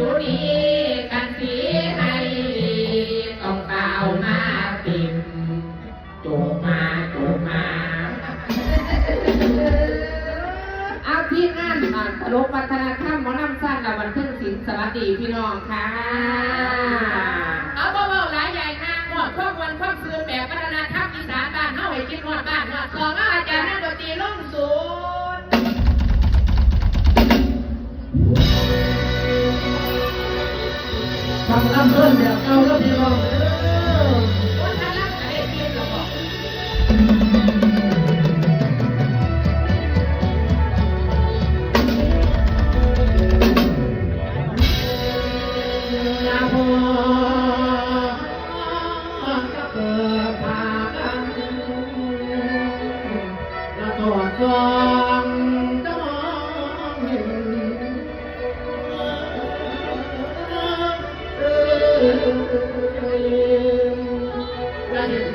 อยู่ดีกันสีให้ต้องเป่ามาติ่มจุกมาจุกมา เอาที่นอ่านตลกวัฒนธรรมหมอลำสั้นและวันเพิ่งสินสวัสดีพี่น้องค่ะ เอาเบาๆหลายใหญ่นางหมดพวกวันพวกคืนแบบวัฒนธรรมอีสานบ้านเฮาให้กินหมดบ้านหมดสองอาจารย์นักดนตรีล่องสูง ทำน้ำเพิ่มแบบเอาแล้วพี่น้องเออวัฒนธรรมอะไรที่เราบอกนและตรวจสอ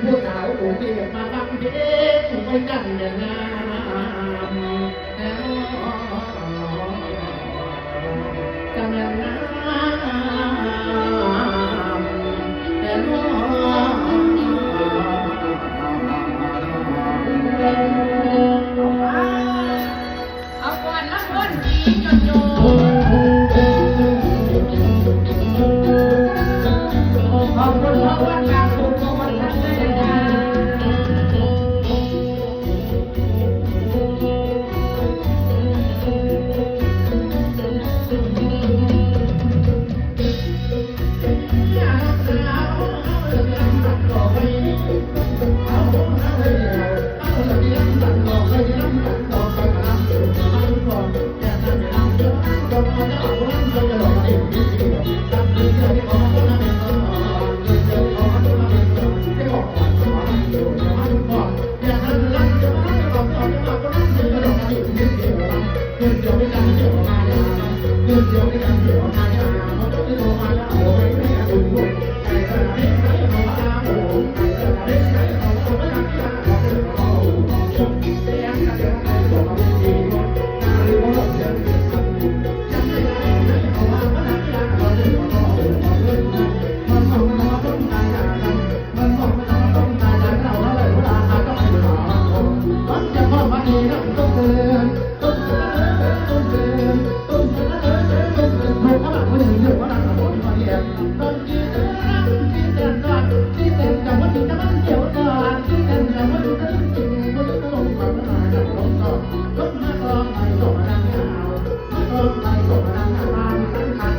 ผู้สาวผู้เดียวมาฟังเพลงไม่ดังอย่างนั้น